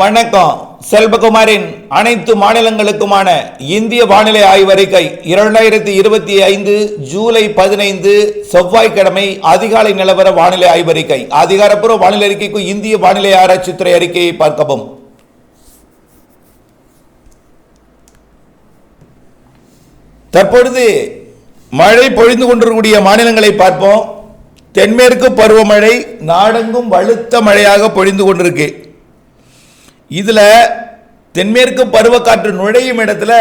வணக்கம். செல்வகுமாரின் அனைத்து மாநிலங்களுக்குமான இந்திய வானிலை ஆய்வறிக்கை இரண்டாயிரத்தி இருபத்தி ஐந்து ஜூலை பதினைந்து செவ்வாய்க்கிழமை அதிகாலை நிலவர வானிலை ஆய்வறிக்கை அதிகாரப்பூர்வ வானிலை அறிக்கைக்கு இந்திய வானிலை ஆராய்ச்சித்துறை அறிக்கையை பார்க்கவும். தற்பொழுது மழை பொழிந்து கொண்டிருக்கக்கூடிய மாநிலங்களை பார்ப்போம். தென்மேற்கு பருவமழை நாடெங்கும் வலுத்த மழையாக பொழிந்து கொண்டிருக்கு. இதில் தென்மேற்கு பருவக்காற்று நுழையும் இடத்துல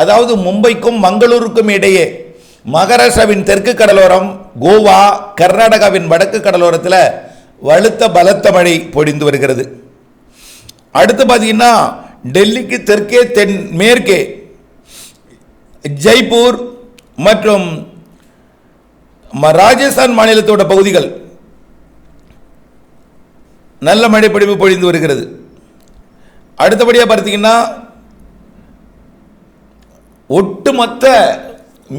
அதாவது மும்பைக்கும் மங்களூருக்கும் இடையே மகாராஷ்டிராவின் தெற்கு கடலோரம் கோவா கர்நாடகாவின் வடக்கு கடலோரத்தில் வலுத்த பலத்த மழை பொழிந்து வருகிறது. அடுத்து பார்த்தீங்கன்னா டெல்லிக்கு தெற்கே தென் மேற்கே ஜெய்ப்பூர் மற்றும் ராஜஸ்தான் மாநிலத்தோட பகுதிகள் நல்ல மழை பொழிவு பொழிந்து வருகிறது. அடுத்தபடியாக பார்த்தீங்கன்னா ஒட்டுமொத்த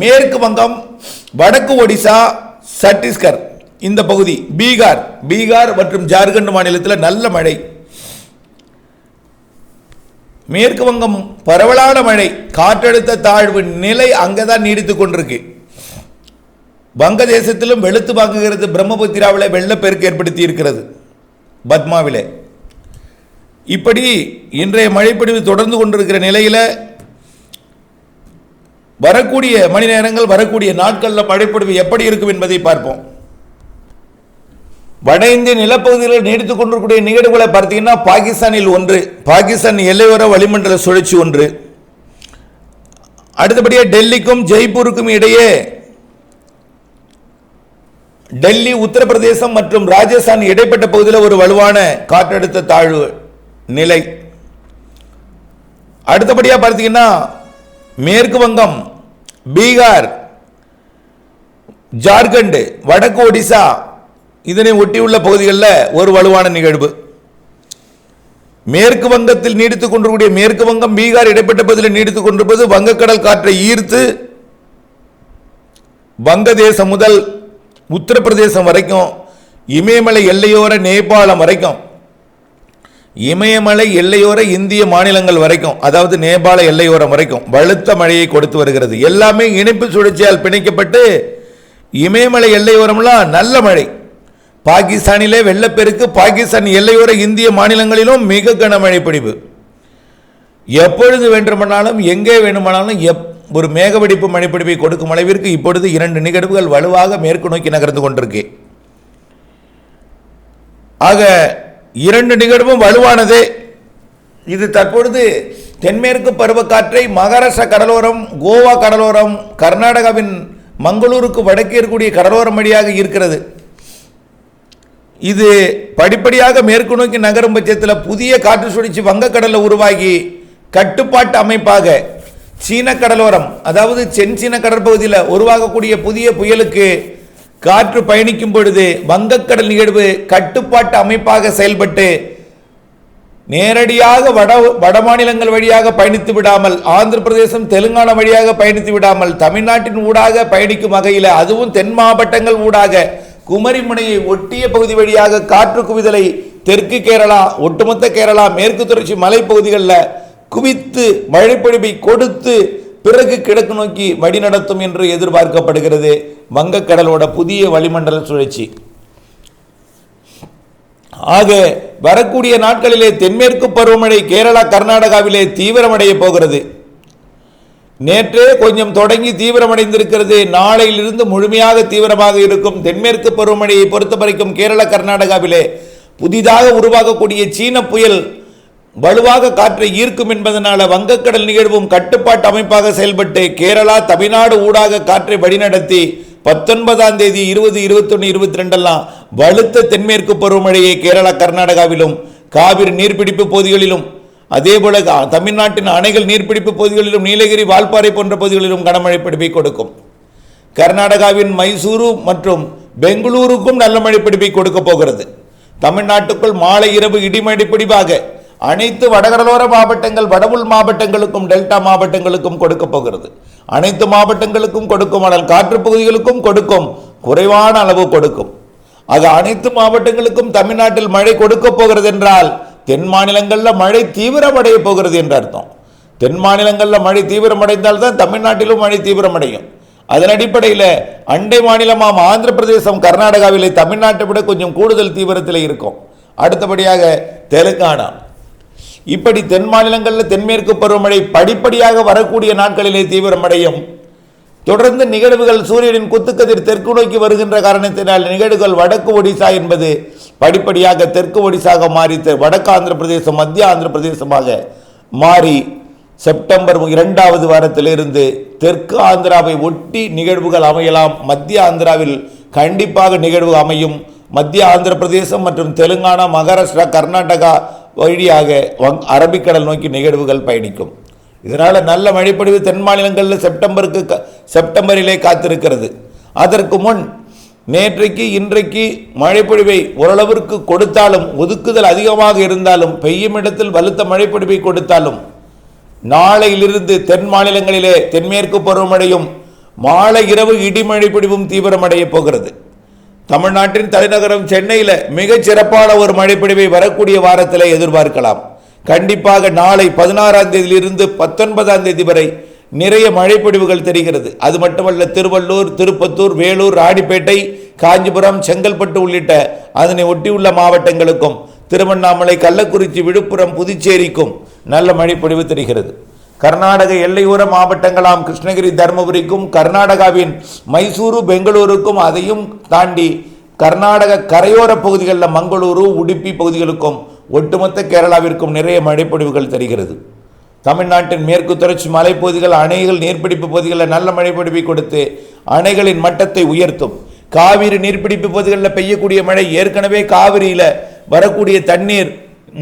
மேற்கு வங்கம் வடக்கு ஒடிசா சத்தீஸ்கர் இந்த பகுதி பீகார் பீகார் மற்றும் ஜார்க்கண்ட் மாநிலத்தில் நல்ல மழை. மேற்கு வங்கம் பரவலான மழை காற்றழுத்த தாழ்வு நிலை அங்கே தான் நீடித்து கொண்டிருக்கு. வங்கதேசத்திலும் வெளுத்து வாங்குகிறது பிரம்மபுத்திராவில் வெள்ளப்பெருக்கு ஏற்படுத்தி இருக்கிறது பத்மாவிலே. இப்படி இன்றைய மழைப்பொழிவு தொடர்ந்து கொண்டிருக்கிற நிலையில் வரக்கூடிய மணி நேரங்கள் வரக்கூடிய நாட்களில் மழைப்பொழிவு எப்படி இருக்கும் என்பதை பார்ப்போம். வட இந்திய நிலப்பகுதியில் நீடித்துக் கொண்டிருக்கூடிய நிகழ்வுகளை பார்த்தீங்கன்னா பாகிஸ்தானில் ஒன்று பாகிஸ்தான் எல்லையோர வளிமண்டல சுழற்சி ஒன்று. அடுத்தபடியாக டெல்லிக்கும் ஜெய்ப்பூருக்கும் இடையே டெல்லி உத்தரப்பிரதேசம் மற்றும் ராஜஸ்தான் இடைப்பட்ட பகுதியில் ஒரு வலுவான காற்றழுத்த தாழ்வு நிலை. அடுத்தபடியாக பார்த்தீங்கன்னா மேற்கு வங்கம் பீகார் ஜார்க்கண்ட் வடக்கு ஒடிசா இதனை ஒட்டியுள்ள பகுதிகளில் ஒரு வலுவான நிகழ்வு. மேற்கு வங்கத்தில் நீடித்துக் கொண்டிருக்கூடிய மேற்கு வங்கம் பீகார் இடைப்பட்ட பகுதியில் நீடித்துக் கொண்டிருப்பது வங்கக்கடல் காற்றை ஈர்த்து வங்கதேசம் முதல் உத்தரப்பிரதேசம் வரைக்கும் இமயமலை எல்லையோர நேபாளம் வரைக்கும் இமயமலை எல்லையோர இந்திய மாநிலங்கள் வரைக்கும் அதாவது நேபாள எல்லையோரம் வரைக்கும் வலுத்த மழையை கொடுத்து வருகிறது. எல்லாமே இணைப்பு சுழற்சியால் பிணைக்கப்பட்டு இமயமலை எல்லையோரம்லாம் நல்ல மழை. பாகிஸ்தானிலே வெள்ளப்பெருக்கு பாகிஸ்தான் எல்லையோர இந்திய மாநிலங்களிலும் மிக கனமழை பிடிப்பு எப்பொழுது வேண்டுமானாலும் எங்கே வேண்டுமானாலும் எப் ஒரு மேகவெடிப்பு மழைப்பிடிப்பை கொடுக்கும் அளவிற்கு இப்பொழுது இரண்டு நிகழ்வுகள் வலுவாக மேற்கு நோக்கி நகர்ந்து கொண்டிருக்கு. ஆக இரண்டு நிகழ்வும் வலுவானதே. இது தற்பொழுது தென்மேற்கு பருவக்காற்றை மகாராஷ்டிரா கடலோரம் கோவா கடலோரம் கர்நாடகாவின் மங்களூருக்கு வடக்கே இருக்கக்கூடிய கடலோரம் வழியாக இருக்கிறது. இது படிப்படியாக மேற்கு நோக்கி நகரும் பட்சத்தில் புதிய காற்று சுழற்சி வங்கக்கடலில் உருவாகி கட்டுப்பாட்டு அமைப்பாக சீன கடலோரம் அதாவது சென் சீன கடற்பகுதியில் உருவாகக்கூடிய புதிய புயலுக்கு காற்று பயணிக்கும் பொழுது வங்கக்கடல் நிகழ்வு கட்டுப்பாட்டு அமைப்பாக செயல்பட்டு நேரடியாக வட வட மாநிலங்கள் வழியாக பயணித்து விடாமல் ஆந்திர பிரதேசம் தெலுங்கானா வழியாக பயணித்து விடாமல் தமிழ்நாட்டின் ஊடாக பயணிக்கும் வகையில் அதுவும் தென் மாவட்டங்கள் ஊடாக குமரிமுனையை ஒட்டிய பகுதி வழியாக காற்று குவிதலை தெற்கு கேரளா ஒட்டுமொத்த கேரளா மேற்கு தொடர்ச்சி மலைப்பகுதிகளில் குவித்து மழைப்பொழிவை கொடுத்து பிறகு கிழக்கு நோக்கி வழிநடத்தும் என்று எதிர்பார்க்கப்படுகிறது. வங்கக்கடலோட புதிய வளிமண்டல சுழற்சி. ஆக வரக்கூடிய நாட்களிலே தென்மேற்கு பருவமழை கேரளா கர்நாடகாவிலே தீவிரமடைய போகிறது. நேற்றே கொஞ்சம் தொடங்கி தீவிரமடைந்திருக்கிறது. நாளையிலிருந்து முழுமையாக தீவிரமாக இருக்கும் தென்மேற்கு பருவமழையை பொறுத்த வரைக்கும் கேரள கர்நாடகாவிலே புதிதாக உருவாகக்கூடிய சீன புயல் வலுவாக காற்றை ஈர்க்கும் என்பதனால வங்கக்கடல் நிகழ்வும் கட்டுப்பாட்டு அமைப்பாக செயல்பட்டு கேரளா தமிழ்நாடு ஊடாக காற்றை வழிநடத்தி பத்தொன்பதாம் தேதி இருபது இருபத்தொன்று இருபத்தி ரெண்டெல்லாம் வலுத்த தென்மேற்கு பருவமழையை கேரளா கர்நாடகாவிலும் காவிரி நீர்பிடிப்பு பகுதிகளிலும் அதேபோல தமிழ்நாட்டின் அணைகள் நீர்பிடிப்பு பகுதிகளிலும் நீலகிரி வால்பாறை போன்ற பகுதிகளிலும் கனமழை பிடிப்பை கொடுக்கும். கர்நாடகாவின் மைசூரு மற்றும் பெங்களூருக்கும் நல்ல மழை பிடிப்பை கொடுக்க போகிறது. தமிழ்நாட்டுக்குள் மாலை இரவு இடிமழை பிடிவாக அனைத்து வடகடலோர மாவட்டங்கள் வடவுள் மாவட்டங்களுக்கும் டெல்டா மாவட்டங்களுக்கும் கொடுக்க போகிறது. அனைத்து மாவட்டங்களுக்கும் கொடுக்கும் ஆனால் காற்று பகுதிகளுக்கும் கொடுக்கும் குறைவான அளவு கொடுக்கும். அது அனைத்து மாவட்டங்களுக்கும் தமிழ்நாட்டில் மழை கொடுக்க போகிறது என்றால் தென் மாநிலங்களில் மழை தீவிரமடைய போகிறது என்று அர்த்தம். தென் மாநிலங்களில் மழை தீவிரமடைந்தால் தான் தமிழ்நாட்டிலும் மழை தீவிரமடையும். அதன் அடிப்படையில் அண்டை மாநிலமாம் ஆந்திர பிரதேசம் கர்நாடகாவிலே தமிழ்நாட்டை விட கொஞ்சம் கூடுதல் தீவிரத்தில் இருக்கும். அடுத்தபடியாக தெலுங்கானா. இப்படி தென் மாநிலங்களில் தென்மேற்கு பருவமழை படிப்படியாக வரக்கூடிய நாட்களிலே தீவிரமடையும். தொடர்ந்து நிகழ்வுகள் சூரியனின் குத்துக்கதிர் தெற்கு நோக்கி வருகின்ற காரணத்தினால் நிகழ்வுகள் வடக்கு ஒடிசா என்பது படிப்படியாக தெற்கு ஒடிசாக மாறி தெ- வடக்கு ஆந்திர பிரதேசம் மத்திய ஆந்திர பிரதேசமாக மாறி செப்டம்பர் இரண்டாவது வாரத்திலிருந்து தெற்கு ஆந்திராவை ஒட்டி நிகழ்வுகள் அமையலாம். மத்திய ஆந்திராவில் கண்டிப்பாக நிகழ்வு அமையும். மத்திய ஆந்திர பிரதேசம் மற்றும் தெலுங்கானா மகாராஷ்டிரா கர்நாடகா வழியாக வங் அரபிக்கடல் நோக்கி நிகழ்வுகள் பயணிக்கும். இதனால் நல்ல மழைப்பொழிவு தென் மாநிலங்களில் செப்டம்பருக்கு க- செப்டம்பரிலே காத்திருக்கிறது. அதற்கு முன் நேற்றைக்கு இன்றைக்கு மழைப்பொழிவை ஓரளவிற்கு கொடுத்தாலும் ஒதுக்குதல் அதிகமாக இருந்தாலும் பெய்யும் இடத்தில் வலுத்த மழைப்பொழிவை கொடுத்தாலும் நாளையிலிருந்து தென் மாநிலங்களிலே தென்மேற்கு பருவமழையும் மாலை இரவு இடிமழை பிடிவும் தீவிரமடைய போகிறது. தமிழ்நாட்டின் தலைநகரம் சென்னையில் மிகச் சிறப்பான ஒரு மழைப்பொழிவை வரக்கூடிய வாரத்தில் எதிர்பார்க்கலாம். கண்டிப்பாக நாளை பதினாறாம் தேதியிலிருந்து பத்தொன்பதாம் தேதி வரை நிறைய மழைப்பொழிவுகள் தெரிகிறது. அது மட்டுமல்ல திருவள்ளூர் திருப்பத்தூர் வேலூர் ராணிப்பேட்டை காஞ்சிபுரம் செங்கல்பட்டு உள்ளிட்ட அதனை ஒட்டியுள்ள மாவட்டங்களுக்கும் திருவண்ணாமலை கள்ளக்குறிச்சி விழுப்புரம் புதுச்சேரிக்கும் நல்ல மழைப்பொழிவு தெரிகிறது. கர்நாடக எல்லையோர மாவட்டங்களாம் கிருஷ்ணகிரி தருமபுரிக்கும் கர்நாடகாவின் மைசூரு பெங்களூருக்கும் அதையும் தாண்டி கர்நாடக கரையோர பகுதிகளில் மங்களூரு உடுப்பி பகுதிகளுக்கும் ஒட்டுமொத்த கேரளாவிற்கும் நிறைய மழைப்பொழிவுகள் தருகிறது. தமிழ்நாட்டின் மேற்கு தொடர்ச்சி மலைப்பகுதிகள் அணைகள் நீர்பிடிப்பு பகுதிகளில் நல்ல மழைப்பொழிவை கொடுத்து அணைகளின் மட்டத்தை உயர்த்தும். காவிரி நீர்பிடிப்பு பகுதிகளில் பெய்யக்கூடிய மழை ஏற்கனவே காவிரியில் வரக்கூடிய தண்ணீர்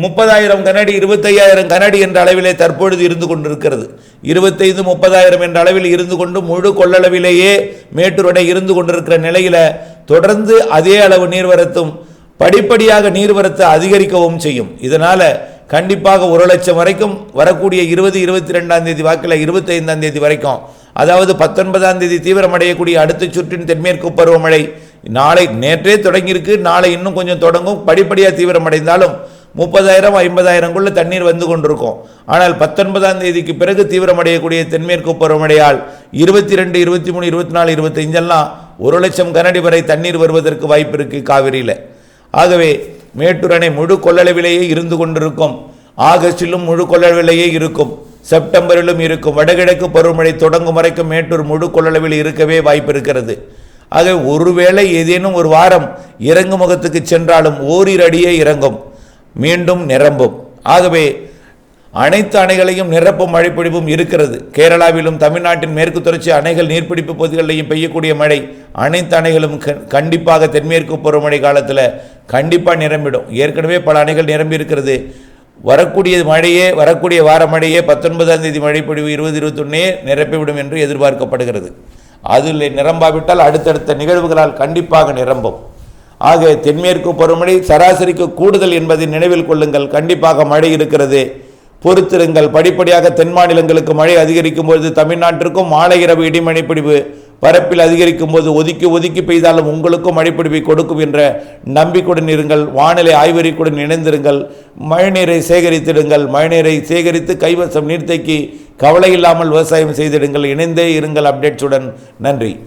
முப்பதாயிரம் கனடி இருபத்தையாயிரம் கனடி என்ற அளவிலே தற்பொழுது இருந்து கொண்டிருக்கிறது. இருபத்தைந்து முப்பதாயிரம் என்ற அளவில் இருந்து கொண்டு முழு கொள்ளளவிலேயே மேட்டூர் இருந்து கொண்டிருக்கிற நிலையில் தொடர்ந்து அதே அளவு நீர்வரத்தும் படிப்படியாக நீர்வரத்து அதிகரிக்கவும் செய்யும். இதனால் கண்டிப்பாக ஒரு லட்சம் வரைக்கும் வரக்கூடிய இருபது இருபத்தி ரெண்டாம் தேதி வாக்கில் இருபத்தைந்தாம் தேதி வரைக்கும் அதாவது பத்தொன்பதாம் தேதி தீவிரமடையக்கூடிய அடுத்த சுற்றின் தென்மேற்கு பருவமழை நாளை நேற்றே தொடங்கியிருக்கு. நாளை இன்னும் கொஞ்சம் தொடங்கும். படிப்படியாக தீவிரமடைந்தாலும் முப்பதாயிரம் ஐம்பதாயிரங்குள்ள தண்ணீர் வந்து கொண்டிருக்கும். ஆனால் பத்தொன்பதாம் தேதிக்கு பிறகு தீவிரமடையக்கூடிய தென்மேற்கு பருவமழையால் இருபத்தி ரெண்டு இருபத்தி மூணு இருபத்தி நாலு இருபத்தஞ்செல்லாம் ஒரு லட்சம் கனடி வரை தண்ணீர் வருவதற்கு வாய்ப்பு இருக்கு காவிரியில். ஆகவே மேட்டூர் அணை முழு கொள்ளளவிலேயே இருந்து கொண்டிருக்கும். ஆகஸ்டிலும் முழு கொள்ளளவிலேயே இருக்கும். செப்டம்பரிலும் இருக்கும். வடகிழக்கு பருவமழை தொடங்கும் வரைக்கும் மேட்டூர் முழு கொள்ளளவில் இருக்கவே வாய்ப்பு இருக்கிறது. ஆகவே ஒருவேளை ஏதேனும் ஒரு வாரம் இறங்கு முகத்துக்கு சென்றாலும் ஓரிரடியே இறங்கும். மீண்டும் நிரம்பும். ஆகவே அனைத்து அணைகளையும் நிரப்பும் மழைப்பொழிவும் இருக்கிறது. கேரளாவிலும் தமிழ்நாட்டின் மேற்கு தொடர்ச்சி அணைகள் நீர்பிடிப்பு பகுதிகளிலையும் பெய்யக்கூடிய மழை அனைத்து அணைகளும் கண்டிப்பாக தென்மேற்கு பருவமழை காலத்தில் கண்டிப்பாக நிரம்பிடும். ஏற்கனவே பல அணைகள் நிரம்பி இருக்கிறது. வரக்கூடிய மழையே வரக்கூடிய வார மழையே பத்தொன்பதாம் தேதி மழைப்பொழிவு இருபது இருபத்தொன்னே நிரப்பிவிடும் என்று எதிர்பார்க்கப்படுகிறது. அதில் நிரம்பாவிட்டால் அடுத்தடுத்த நிகழ்வுகளால் கண்டிப்பாக நிரம்பும். ஆக தென்மேற்கு பருவமழை சராசரிக்கு கூடுதல் என்பதை நினைவில் கொள்ளுங்கள். கண்டிப்பாக மழை இருக்கிறது. பொறுத்திருங்கள். படிப்படியாக தென் மாநிலங்களுக்கு மழை அதிகரிக்கும் பொழுது தமிழ்நாட்டிற்கும் மாலை இரவு இடிமழைப்பிடிவு பரப்பில் அதிகரிக்கும் போது ஒதுக்கி ஒதுக்கி பெய்தாலும் உங்களுக்கும் மழைப்பிடிவை கொடுக்கும் என்ற நம்பிக்கையுடன் இருங்கள். வானிலை ஆய்வறிக்குடன் இணைந்திருங்கள். மழைநீரை சேகரித்திடுங்கள். மழைநீரை சேகரித்து கைவசம் நீர்த்தேக்கி கவலை இல்லாமல் விவசாயம் செய்திடுங்கள். இணைந்தே இருங்கள். அப்டேட்ஸுடன் நன்றி.